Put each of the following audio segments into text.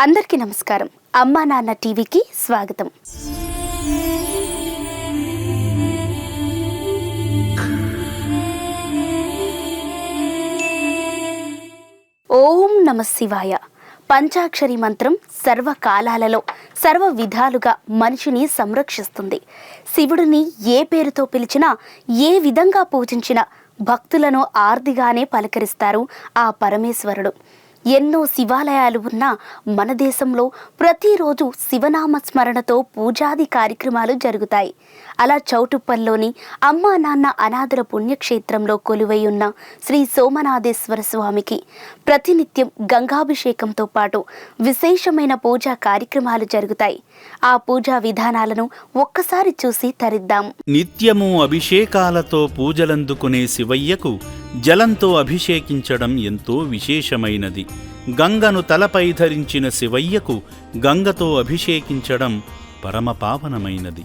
అందరికీ నమస్కారం. అమ్మా నాన్న టీవీకి స్వాగతం. ఓం నమ శివాయ. పంచాక్షరి మంత్రం సర్వకాలాలలో సర్వ విధాలుగా మనిషిని సంరక్షిస్తుంది. శివుడిని ఏ పేరుతో పిలిచినా ఏ విధంగా పూజించినా భక్తులను ఆర్దిగానే పలకరిస్తారు ఆ పరమేశ్వరుడు. ఎన్నో శివాలయాలు ఉన్న మన దేశంలో ప్రతిరోజు శివనామ స్మరణతో పూజాది కార్యక్రమాలు జరుగుతాయి. అలా చౌటుప్పల్లోని అమ్మా నాన్న అనాథల పుణ్యక్షేత్రంలో కొలువై ఉన్న శ్రీ సోమనాథేశ్వర స్వామికి ప్రతినిత్యం గంగాభిషేకంతో పాటు విశేషమైన పూజా కార్యక్రమాలు జరుగుతాయి. ఆ పూజా విధానాలను ఒక్కసారి చూసి తరిద్దాం. నిత్యము అభిషేకాలతో పూజలందుకునే శివయ్యకు జలంతో అభిషేకించడం ఎంతో విశేషమైనది. గంగను తలపై ధరించిన శివయ్యకు గంగతో అభిషేకించడం పరమపావనమైనది.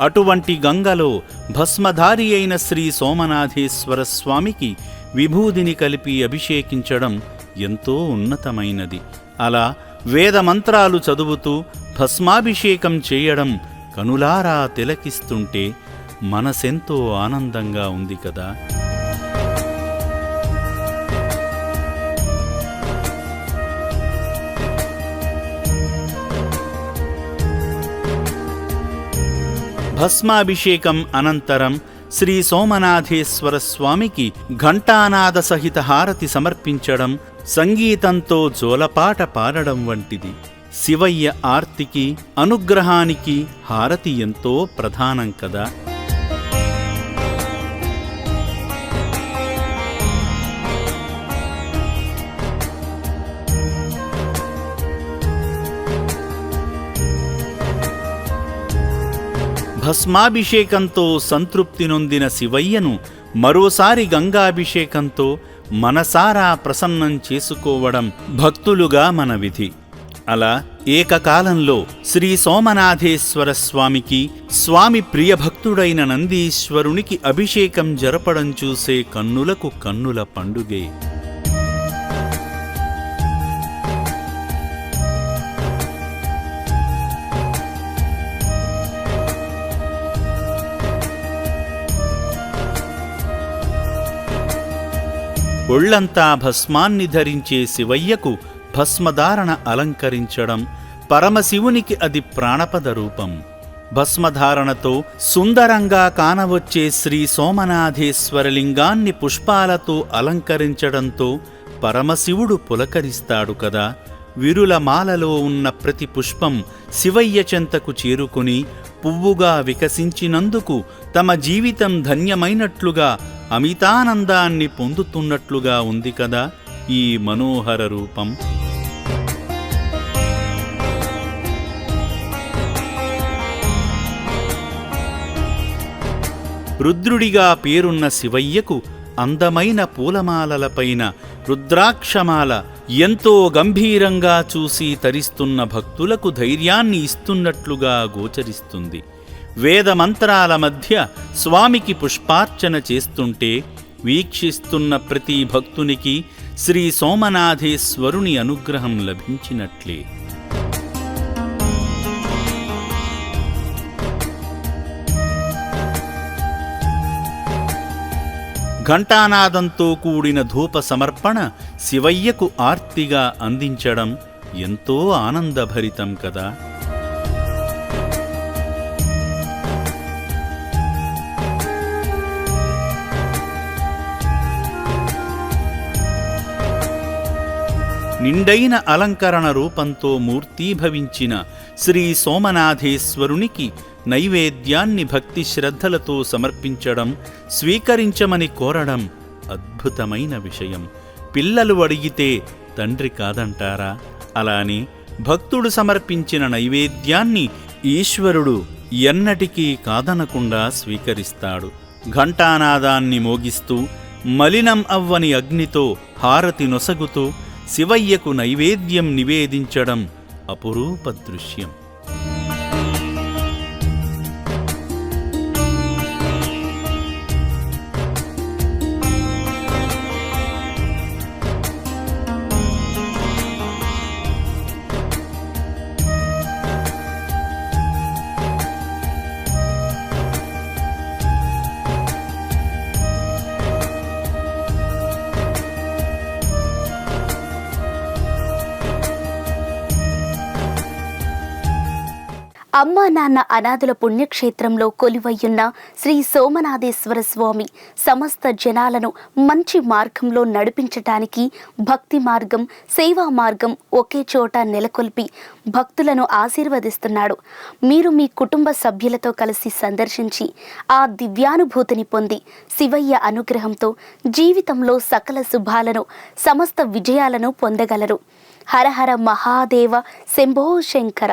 అటువంటి గంగలో భస్మధారి అయిన శ్రీ సోమనాథేశ్వర స్వామికి విభూదిని కలిపి అభిషేకించడం ఎంతో ఉన్నతమైనది. అలా వేదమంత్రాలు చదువుతూ భస్మాభిషేకం చేయడం కనులారా తిలకిస్తుంటే మనసెంతో ఆనందంగా ఉంది కదా. భస్మాభిషేకం అనంతరం శ్రీ సోమనాథేశ్వర స్వామికి ఘంటానాద సహిత హారతి సమర్పించడం సంగీతంతో జోలపాట పాడడం వంటిది. శివయ్య ఆర్తికి అనుగ్రహానికి హారతి ఎంతో ప్రధానం కదా. భస్మాభిషేకంతో సంతృప్తి నొందిన శివయ్యను మరోసారి గంగాభిషేకంతో మనసారా ప్రసన్నం చేసుకోవడం భక్తులుగా మన విధి. అలా ఏకకాలంలో శ్రీ సోమనాథేశ్వర స్వామికి స్వామి ప్రియభక్తుడైన నందీశ్వరునికి అభిషేకం జరపడం చూసే కన్నులకు కన్నుల పండుగే. ఒళ్ళంతా భస్మాన్ని ధరించే శివయ్యకు భస్మధారణ అలంకరించడం పరమశివునికి అది ప్రాణపద రూపం. భస్మధారణతో సుందరంగా కానవచ్చే శ్రీ సోమనాథేశ్వరలింగాన్ని పుష్పాలతో అలంకరించడంతో పరమశివుడు పులకరిస్తాడు కదా. విరుల మాలలో ఉన్న ప్రతి పుష్పం శివయ్య చెంతకు చేరుకుని పువ్వుగా వికసించినందుకు తమ జీవితం ధన్యమైనట్లుగా అమితానందాన్ని పొందుతున్నట్లుగా ఉంది కదా ఈ మనోహర రూపం. రుద్రుడిగా పేరున్న శివయ్యకు అందమైన పూలమాలలపైన రుద్రాక్షమాల ఎంతో గంభీరంగా చూసి తరిస్తున్న భక్తులకు ధైర్యాన్ని ఇస్తున్నట్లుగా గోచరిస్తుంది. వేదమంత్రాల మధ్య స్వామికి పుష్పార్చన చేస్తుంటే వీక్షిస్తున్న ప్రతి భక్తునికి శ్రీ సోమనాథేశ్వరుని అనుగ్రహం లభించినట్లే. ఘంటానాదంతో కూడిన ధూప సమర్పణ శివయ్యకు ఆర్తిగా అందించడం ఎంతో ఆనందభరితం కదా. నిండైన అలంకరణ రూపంతో మూర్తీభవించిన శ్రీ సోమనాథేశ్వరునికి నైవేద్యాన్ని భక్తి శ్రద్ధలతో సమర్పించడం స్వీకరించమని కోరడం అద్భుతమైన విషయం. పిల్లలు అడిగితే తండ్రి కాదంటారా? అలానే భక్తుడు సమర్పించిన నైవేద్యాన్ని ఈశ్వరుడు ఎన్నటికీ కాదనకుండా స్వీకరిస్తాడు. ఘంటానాదాన్ని మోగిస్తూ మలినం అవ్వని అగ్నితో హారతి నొసగుతూ శివయ్యకు నైవేద్యం నివేదించడం అపురూప దృశ్యం. అమ్మా నాన్న అనాథుల పుణ్యక్షేత్రంలో కొలువయ్యున్న శ్రీ సోమనాథేశ్వర స్వామి సమస్త జనాలను మంచి మార్గంలో నడిపించటానికి భక్తి మార్గం సేవా మార్గం ఒకే చోట నెలకొల్పి భక్తులను ఆశీర్వదిస్తున్నాడు. మీరు మీ కుటుంబ సభ్యులతో కలిసి సందర్శించి ఆ దివ్యానుభూతిని పొంది శివయ్య అనుగ్రహంతో జీవితంలో సకల శుభాలను సమస్త విజయాలను పొందగలరు. హరహర మహాదేవ శంభో శంకర.